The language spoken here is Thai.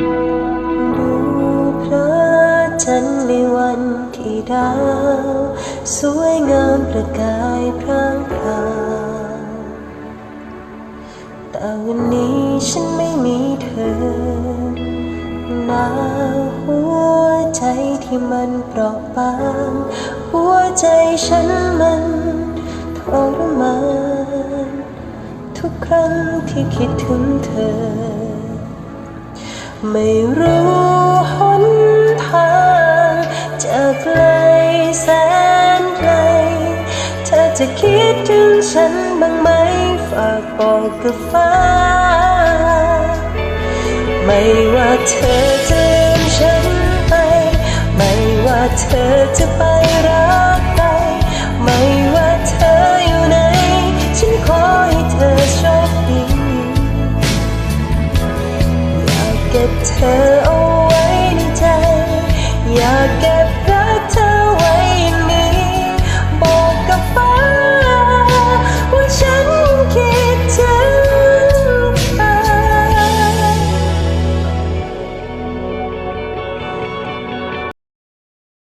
ดูพระจันในวันที่ดาว สวยงามประกายพรางพรางแต่วันนี้ฉันไม่มีเธอหนาหัวใจที่มันเปราะบาง หัวใจฉันมันทรมานทุกครั้งที่คิดถึงเธอ ไม่รู้หนทางจะไกลแสนไกล เธอจะคิดถึงฉันบ้างไหมฝากบอกกับฟ้า ไม่ว่าเธอจะลืมฉันไป ไม่ว่าเธอจะ เก็บเธอเอาไว้ในใจ อยาก